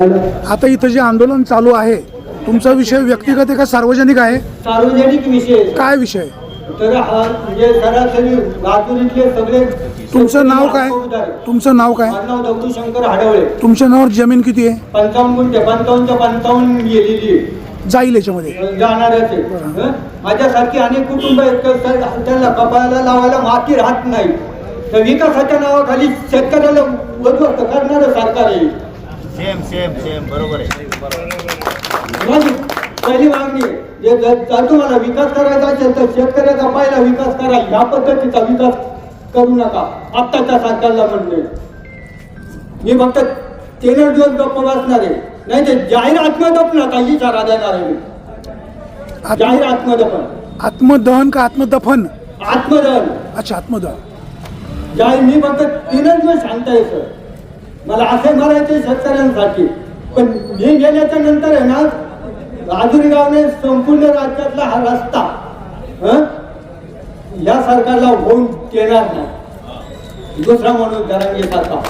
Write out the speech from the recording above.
आता इथं जे आंदोलन चालू आहे तुमचा विषय व्यक्तिगत आहे का सार्वजनिक आहे? सार्वजनिक विषय काय विषय? तर हा म्हणजे सरासरी लातूरीतले सगळे तुमचं नाव काय? तुमचं नाव काय? माझं नाव दगडू शंकर हाडवळे. तुमच्या नावावर जमीन किती आहे? पंचावन्न गुंठे पंचावन्नच्या पंचावन्न गेलेली आहे. जाईल याच्यामध्ये. जाणारच आहे. हं? माझ्यासारखी अनेक कुटुंब आहेत तर त्या- त्यांना कपाळाला लावायला माती राहत नाही. तर विकासाच्या नावाखाली शेतकऱ्याला उद्ध्वस्त करणारं सरकार आहे. सेम सेम सेम बरोबर आहे. माझी पहिली मागणी जे जर तुम्हाला विकास करायचा असेल तर शेतकऱ्याचा पहिला विकास करा. या पद्धतीचा विकास करू नका. आत्ताच्या सरकारला म्हणणे. मी फक्त तेरा दिवस गप्प बसणार आहे. नाही ते जाहीर आत्मदफनाचा इशारा देणार आहे मी. जाहीर आत्म आत्मदफन. आत्मदहन का आत्मदफन? आत्मदहन. अच्छा आत्मदहन. जाहीर मी फक्त तीनच दिवस सांगताय सर. मला असे म्हणायचे शेतकऱ्यांसाठी. पण मी गेल्याच्यानंतर आहे ना राजुरी गावने संपूर्ण राज्यातला हा रस्ता या सरकारला होऊन देणार नाही. दुसरा म्हणून दरांगे सारखा